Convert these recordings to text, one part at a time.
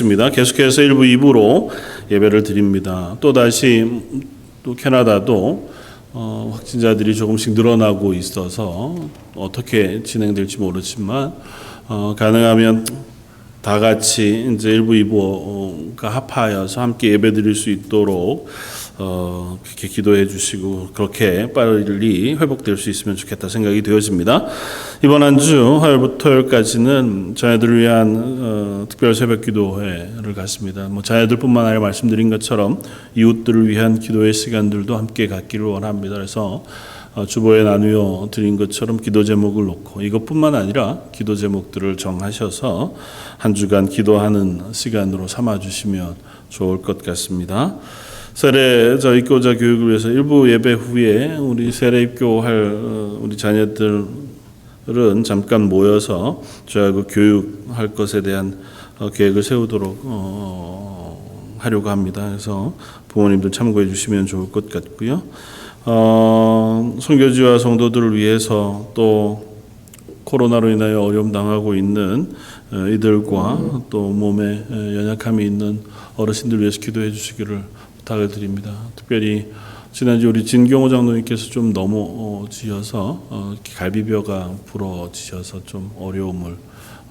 있습니다. 계속해서 1부, 2부로 예배를 드립니다. 또 다시 또 캐나다도 어, 확진자들이 조금씩 늘어나고 있어서 어떻게 진행될지 모르지만 어, 가능하면 다 같이 이제 1부, 2부가 합하여서 함께 예배 드릴 수 있도록 어, 그렇게 기도해 주시고 그렇게 빨리 회복될 수 있으면 좋겠다 생각이 되어집니다. 이번 한 주 화요일부터 토요일까지는 자녀들을 위한 어, 특별 새벽 기도회를 갖습니다. 뭐 자녀들뿐만 아니라 말씀드린 것처럼 이웃들을 위한 기도의 시간들도 함께 갖기를 원합니다. 그래서 어, 주보에 나누어 드린 것처럼 기도 제목을 놓고 이것뿐만 아니라 기도 제목들을 정하셔서 한 주간 기도하는 시간으로 삼아 주시면 좋을 것 같습니다. 세례 저 입교자 교육을 위해서 일부 예배 후에 우리 세례 입교할 어, 우리 자녀들은 잠깐 모여서 저하고 교육할 것에 대한 어, 계획을 세우도록 어, 하려고 합니다. 그래서 부모님들 참고해 주시면 좋을 것 같고요. 어, 선교지와 성도들을 위해서 또 코로나로 인하여 어려움 당하고 있는 어, 이들과 또 몸에 에, 연약함이 있는 어르신들 위해서 기도해 주시기를 부탁을 드립니다. 특별히 지난주 우리 진경호 장로님께서 좀 넘어지셔서 어, 갈비뼈가 부러지셔서 좀 어려움을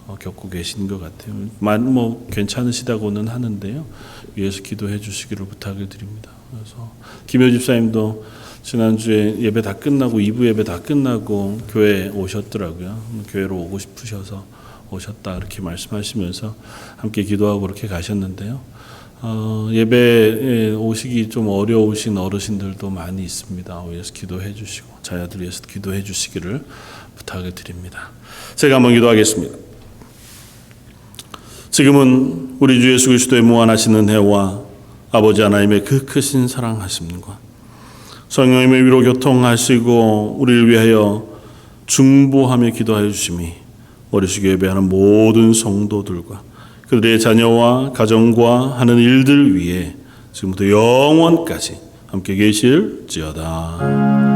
어, 겪고 계신 것 같아요. 만 뭐 괜찮으시다고는 하는데요. 위에서 기도해 주시기를 부탁을 드립니다. 그래서 김효 집사님도 지난주에 예배 다 끝나고 2부 예배 다 끝나고 교회 오셨더라고요. 교회로 오고 싶으셔서 오셨다 이렇게 말씀하시면서 함께 기도하고 그렇게 가셨는데요. 어, 예배에 오시기 좀 어려우신 어르신들도 많이 있습니다. 위해서 기도해 주시고 자녀들 위해서 기도해 주시기를 부탁을 드립니다. 제가 한번 기도하겠습니다. 지금은 우리 주 예수 그리스도의 무한하신 은혜와 아버지 하나님의 그 크신 사랑하심과 성령님의 위로 교통하시고 우리를 위하여 중보하며 기도하여 주심이 머리숙여 예배하는 모든 성도들과 그들의 자녀와 가정과 하는 일들 위에 지금부터 영원까지 함께 계실지어다.